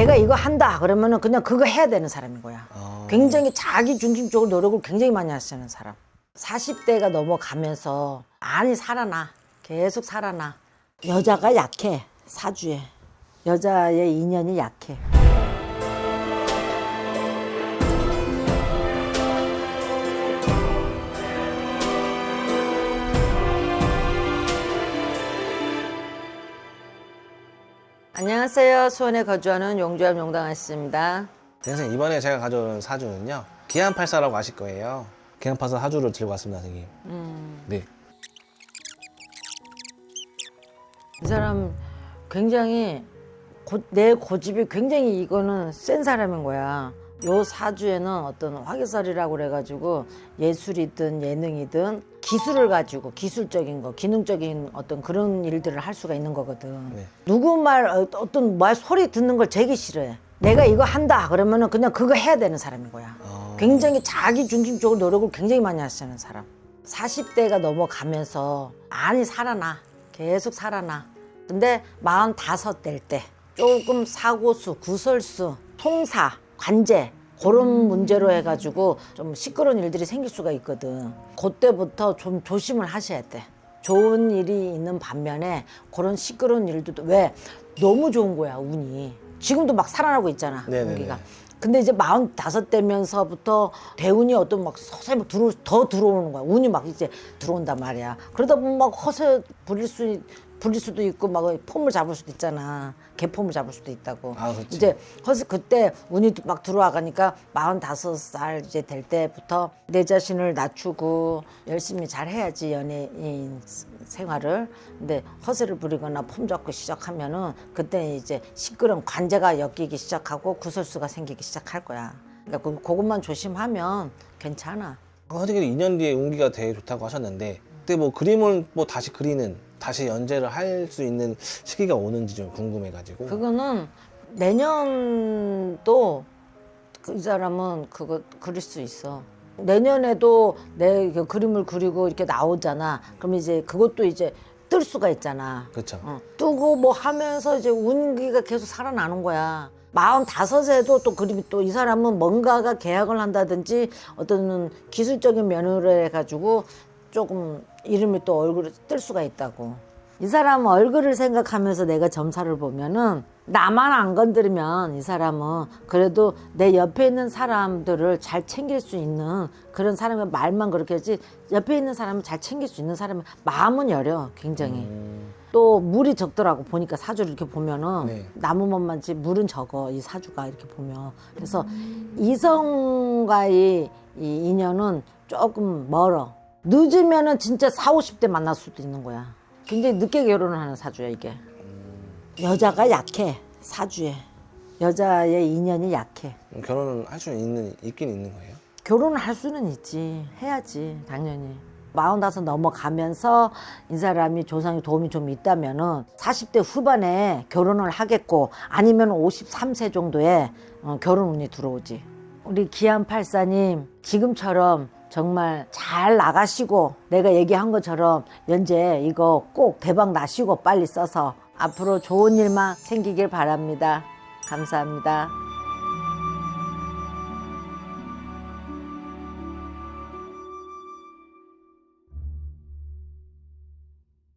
내가 이거 한다 그러면은 그냥 그거 해야 되는 사람인 거야. 아. 굉장히 자기 중심적으로 노력을 굉장히 많이 하시는 사람. 40대가 넘어가면서 많이 살아나. 계속 살아나. 여자가 약해. 사주에. 여자의 인연이 약해. 안녕하세요. 수원에 거주하는 용주암 용당아씨입니다. 선생님 이번에 제가 가져온 사주는요 기안팔사라고 아실 거예요 기안팔사 사주를 들고 왔습니다 선생님 네이 사람 굉장히 고- 내 고집이 굉장히 이거는 센 사람인 거야. 요 사주에는 어떤 화개살이라고 그래가지고 예술이든 예능이든 기술을 가지고 기술적인 거, 기능적인 어떤 그런 일들을 할 수가 있는 거거든. 네. 누구 말 어- 어떤 말 소리 듣는 걸 되게 싫어해. 내가 이거 한다 그러면은 그냥 그거 해야 되는 사람인 거야. 어. 굉장히 자기 중심적으로 노력을 굉장히 많이 하시는 사람. 40대가 넘어가면서 많이 살아나. 계속 살아나. 근데 45대일 때 조금 사고수, 구설수, 통사, 관제 그런 문제로 해가지고 좀 시끄러운 일들이 생길 수가 있거든. 그때부터 좀 조심을 하셔야 돼. 좋은 일이 있는 반면에 그런 시끄러운 일도 왜 너무 좋은 거야 운이. 지금도 막 살아나고 있잖아 네네네. 운기가. 근데 이제 마흔 다섯 되면서부터 대운이 어떤 막 서서히 막 들어 더 들어오는 거야. 운이 막 이제 들어온단 말이야. 그러다 보면 막 허세 부릴 수 부릴 수도 있고 막 폼을 잡을 수도 있잖아. 개폼을 잡을 수도 있다고. 아, 그치. 이제 허세 그때 운이 막 들어와 가니까 마흔다섯 살 이제 될 때부터 내 자신을 낮추고 열심히 잘 해야지 연예인 생활을. 근데 허세를 부리거나 폼 잡고 시작하면은 그때 이제 시끄러운 관제가 엮이기 시작하고 구설수가 생기기 시작할 거야. 그러니까 그- 그것만 조심하면 괜찮아. 어, 선생님 2년 뒤에 운기가 되게 좋다고 하셨는데 그때 뭐 그림을 뭐 다시 그리는 다시 연재를 할 수 있는 시기가 오는지 좀 궁금해가지고 그거는 내년도 그- 이 사람은 그거 그릴 수 있어. 내년에도 내 그 그림을 그리고 이렇게 나오잖아. 그럼 이제 그것도 이제 뜰 수가 있잖아. 그렇죠 어, 뜨고 뭐 하면서 이제 운기가 계속 살아나는 거야. 마흔 다섯에도 또 그림이 또 이 사람은 뭔가가 계약을 한다든지 어떤 기술적인 면으로 해가지고 조금 이름이 또 얼굴에 뜰 수가 있다고. 이 사람 얼굴을 생각하면서 내가 점사를 보면은 나만 안 건드리면 이 사람은 그래도 내 옆에 있는 사람들을 잘 챙길 수 있는 그런 사람의 말만 그렇게 하지 옆에 있는 사람을 잘 챙길 수 있는 사람은 마음은 여려 굉장히. 음, 또 물이 적더라고 보니까 사주를 이렇게 보면은 네. 나무만만지 물은 적어 이 사주가 이렇게 보면 그래서 이성과의 이 인연은 조금 멀어 늦으면은 진짜 4, 50대 만날 수도 있는 거야. 굉장히 늦게 결혼을 하는 사주야 이게. 여자가 약해 사주에. 여자의 인연이 약해. 그럼 결혼을 할수 있는 있긴 있는 거예요? 결혼을 할 수는 있지. 해야지 당연히. 마흔다섯 넘어가면서 이 사람이 조상이 도움이 좀 있다면은 40대 후반에 결혼을 하겠고 아니면 53세 정도에 어, 결혼 운이 들어오지. 우리 기안 팔사님 지금처럼 정말 잘 나가시고 내가 얘기한 것처럼 연재 이거 꼭 대박 나시고 빨리 써서 앞으로 좋은 일만 생기길 바랍니다 감사합니다.